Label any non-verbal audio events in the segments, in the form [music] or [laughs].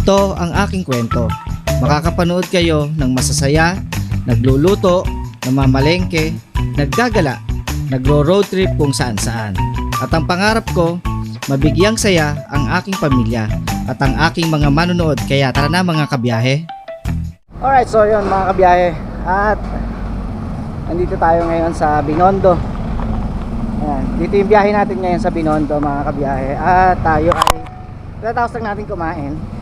Ito ang aking kwento. Makakapanood kayo ng masasaya, nagluluto, namamalengke, naggagala, nagro-road trip kung saan saan. At ang pangarap ko, mabigyang saya ang aking pamilya at ang aking mga manonood kaya tara na mga kabiyahe. Alright, so yun mga kabiyahe. At nandito tayo ngayon sa Binondo. Ayan, dito yung biyahe natin ngayon sa Binondo mga kabiyahe. At tayo ay tatapos lang natin kumain.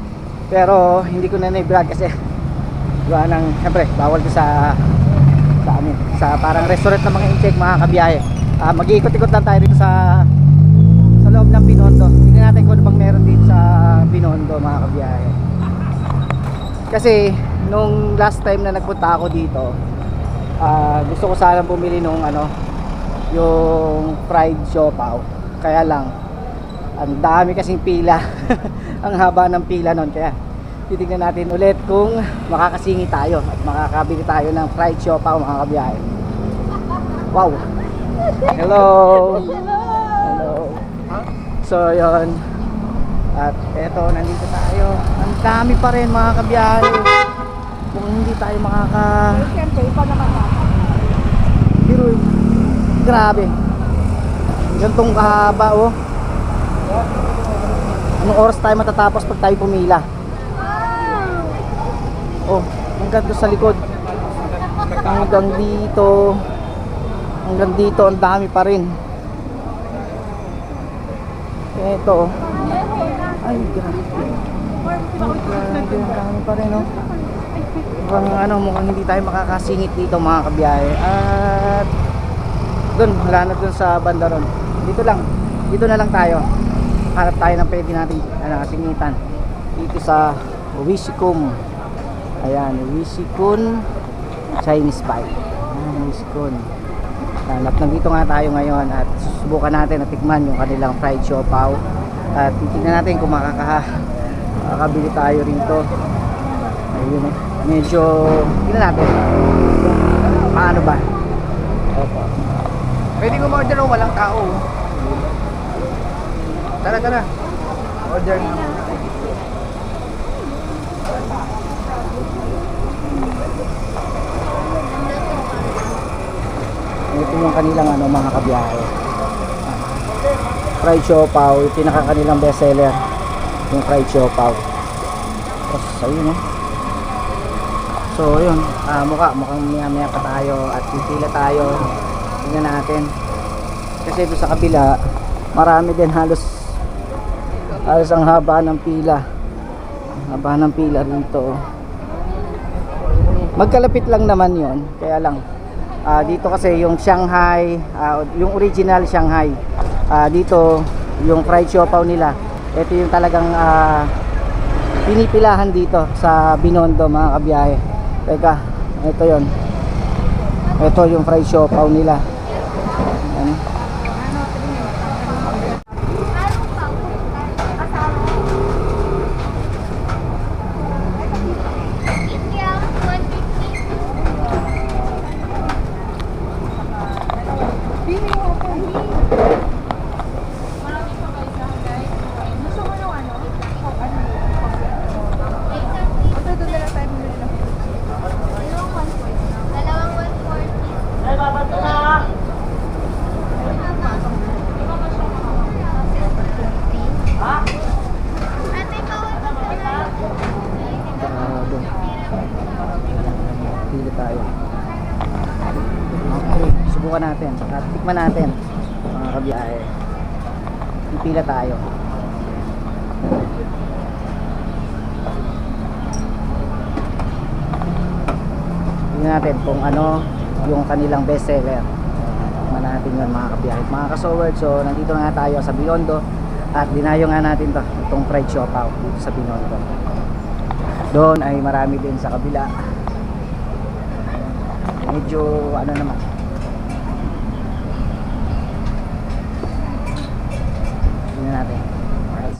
Pero hindi ko na na-vlog kasi gawa ng, syempre, bawal ko sa sa ano, sa parang restaurant ng mga incheck mga kabiyahe. Ah, mag-iikot-ikot lang tayo dito sa sa loob ng Binondo. Tingnan natin kung ano bang meron dito sa Binondo mga kabiyahe. Kasi nung last time na nagpunta ako dito, ah, gusto ko sana bumili nung ano, yung fried siopaw. Kaya lang, ang dami kasing pila. [laughs] ang haba ng pila nun. Kaya titignan natin ulit kung makakasingi tayo at makakabili tayo ng fried siopaw mga kabiyahe. Wow! Hello! Hello! So, yon At eto, nandito tayo. Ang dami pa rin mga kabiyahe. Kung hindi tayo makaka... Siyempre, iba naman. Pero, grabe. Gantong kahaba, oh. Anong oras tayo matatapos pag tayo pumila? Oh, hanggang doon sa likod. Hanggang dito. Hanggang dito, ang dami pa rin. Ito, oh. Ay, grabe. Ay, grabe, ang dami pa rin, oh. Mukhang ano, mukhang hindi tayo makakasingit dito mga kabiyahe. At doon, wala na doon sa banda ron. Dito lang. Dito na lang tayo. Hanap tayo ng pwede natin ano, singitan. Dito sa Wishikum. Ayan, Wishikun Chinese Bite. Ayan, Wishikun. Hanap nandito nga tayo ngayon at susubukan natin at tikman yung kanilang fried siopaw. At titignan natin kung makaka makakabili tayo rito. Ayun eh. Medyo, tingnan natin. Paano ba? Opo. Pwede ko ma-order o walang tao. Tara, tara. Order nga. Ito yung kanilang ano, mga kabiyahe. Fried siopaw, yung pinaka kanilang bestseller. Yung fried siopaw. Tapos, ayun eh. So, yun. Ah, mukha, mukhang maya-maya pa tayo at pipila tayo. Tingnan natin. Kasi doon sa kabila, marami din halos halos ang haba ng pila. Haba ng pila rito. Magkalapit lang naman yon Kaya lang, ah, dito kasi yung Shanghai, ah, yung original Shanghai. Ah, dito, yung fried siopaw nila. Ito yung talagang ah, pinipilahan dito sa Binondo mga kabiyahe. Teka, ito yon. Ito yung fried siopaw nila. Ayan. Bili mo ako. Gusto mo yung ano? Oh, ano? Ito doon na lang tayo bumili ng Grabe. Pili tayo. Okay, subukan natin. At tikman natin. Mga kabiyahe. Pipila tayo. Tingnan natin kung ano yung kanilang best seller. Tikman natin yun mga kabiyahe. Mga kasoward, so nandito na nga tayo sa Binondo. At dinayo nga natin to, itong fried siopaw dito sa Binondo. Doon ay marami din sa kabila. Medyo ano naman. Tingnan natin. Alright.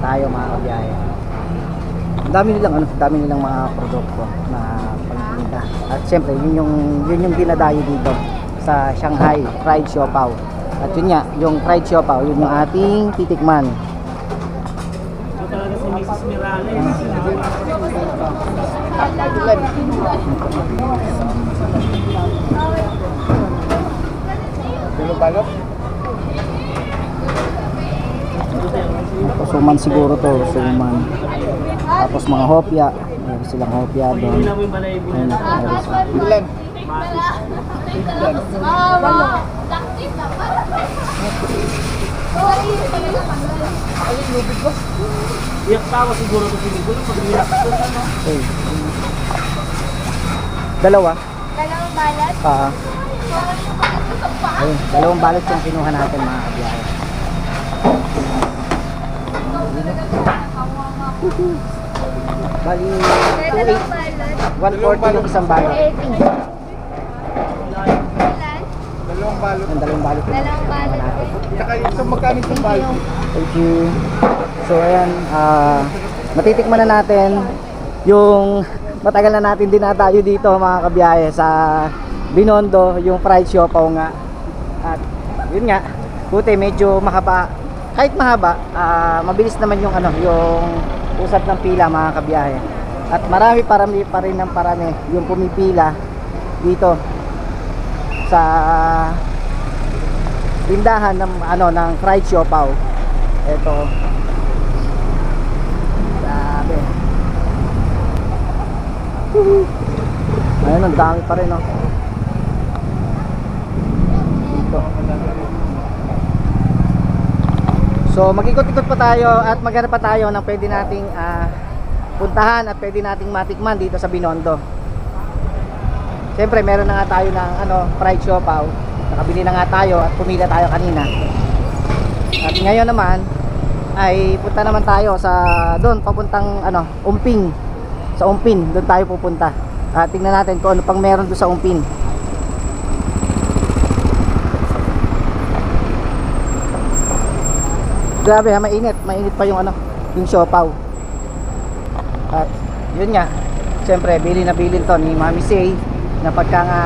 Tayo mga kabiyahe. Ang dami nilang ano, dami nilang mga produkto na pagtinda. At siyempre, yun yung yun yung dinadayo dito sa Shanghai Fried Siopaw. At yun nga, yung fried siopaw, yun yung ating titikman. Suman siguro to, suman. Tapos mga hopya, meron silang hopya doon. Ayun, meron silang- Iyak tawa siguro to sinigulo pag nilak ko ano. Dalawa. Dalawang balat. Ah. ayun, dalawang balot yung kinuha natin mga kabiyahe. Bali, 280. balat. 140 yung isang balot. 80. Ang dalawang balot. Dalawang balat. Tsaka yung magkano yung balde? Thank you. So ayan, ah matitikman na natin yung matagal na natin din na tayo dito mga kabiyahe sa Binondo, yung fried siopaw nga. At yun nga, buti medyo mahaba. Kahit mahaba, ah, mabilis naman yung ano, yung usap ng pila mga kabiyahe. At marami parami pa rin ng parami yung pumipila dito sa tindahan ng ano ng fried siopaw. Ito. Grabe. Ayun, ang dami pa rin, oh. Dito. So, mag-ikot-ikot pa tayo at maghanap pa tayo ng pwede nating ah, puntahan at pwede nating matikman dito sa Binondo. Siyempre, meron na nga tayo ng ano, fried siopaw. Nakabili na nga tayo at pumila tayo kanina. At ngayon naman ay punta naman tayo sa doon papuntang ano, Umping. Sa Umpin, doon tayo pupunta. At tingnan natin kung ano pang meron doon sa Umpin. Grabe ha, mainit. Mainit pa yung ano, yung siopaw. At yun nga, siyempre bili na bilin to ni Mami Say na pagka nga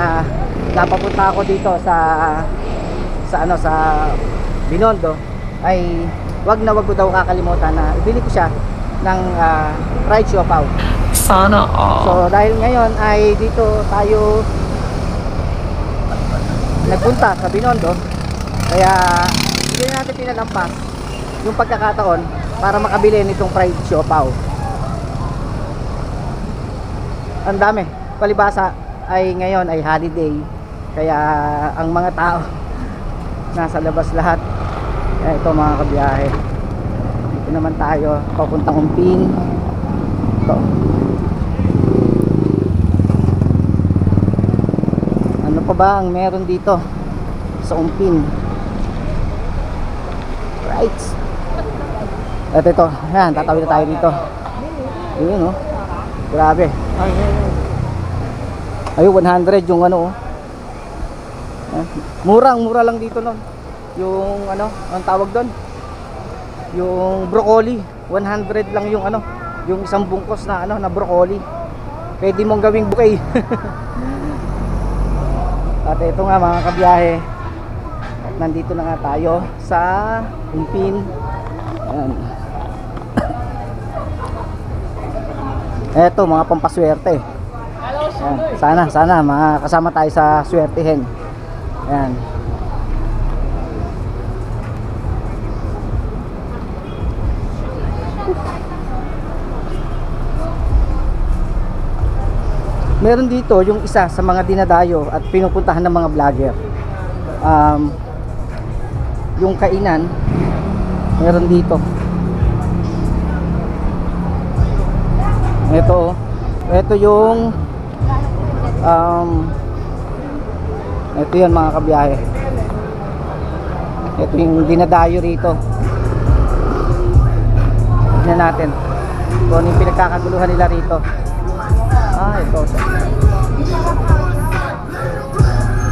napapunta ako dito sa sa ano sa Binondo ay wag na wag ko daw kakalimutan na ibili ko siya ng ah, fried siopaw. Sana all. So dahil ngayon ay dito tayo nagpunta sa Binondo kaya hindi na natin pinalampas yung pagkakataon para makabili nitong fried siopaw. Ang dami. Palibasa ay ngayon ay holiday kaya ang mga tao [laughs] nasa labas lahat. Kaya ito mga kabiyahe. Dito naman tayo papuntang Umpin. Ito. Ano pa ba ang meron dito sa Umpin? Right. At ito, yan, tatawid na tayo dito. Yun, oh. Grabe. Ayun, 100 yung ano, oh. Murang, mura lang dito nun. Yung ano, ang tawag doon? Yung broccoli. 100 lang yung ano, yung isang bungkos na ano, na broccoli. Pwede mong gawing bouquet. [laughs] At ito nga mga kabiyahe. At nandito na nga tayo sa Umpin. Ayan. Eto mga pampaswerte. Ayan. Sana, sana mga kasama tayo sa swertihin. Ayan. Meron dito yung isa sa mga dinadayo at pinupuntahan ng mga vlogger. Um, yung kainan, meron dito. Ito, ito yung um, ito yan mga kabiyahe. Ito yung dinadayo rito. Tignan natin kung ano yung pinagkakaguluhan nila rito. Ah, ito.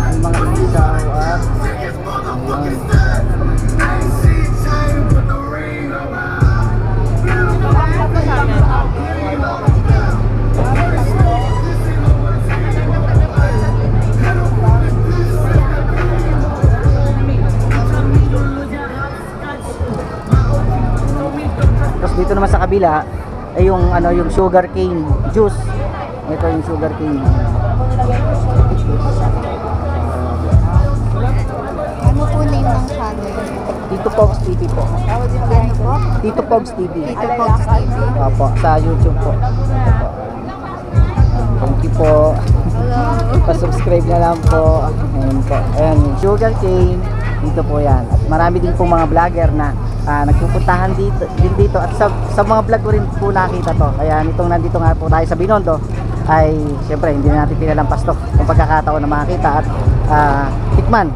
Yung mga isaw at ayan. Naman sa kabila ay yung ano yung sugar cane juice. Ito yung sugar cane. Ano po name ng channel? Tito Pogs TV po. Ano po? Tito Pogs TV. Tito Fox TV. Opo, sa YouTube po. Thank you po. Hello. Pa-subscribe na lang po. Ayan po. Ayan, sugar cane. Dito po yan. At marami din po mga vlogger na ah, nagpupuntahan dito, din dito. At sa, sa mga vlog ko rin po nakita to. Kaya nitong nandito nga po tayo sa Binondo, ay siyempre hindi na natin pinalampas to. Yung pagkakataon na makakita at ah, tikman.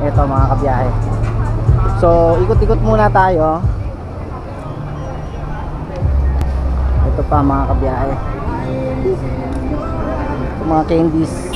Ito mga kabiyahe. So, ikot-ikot muna tayo. Ito pa mga kabiyahe. Mga candies.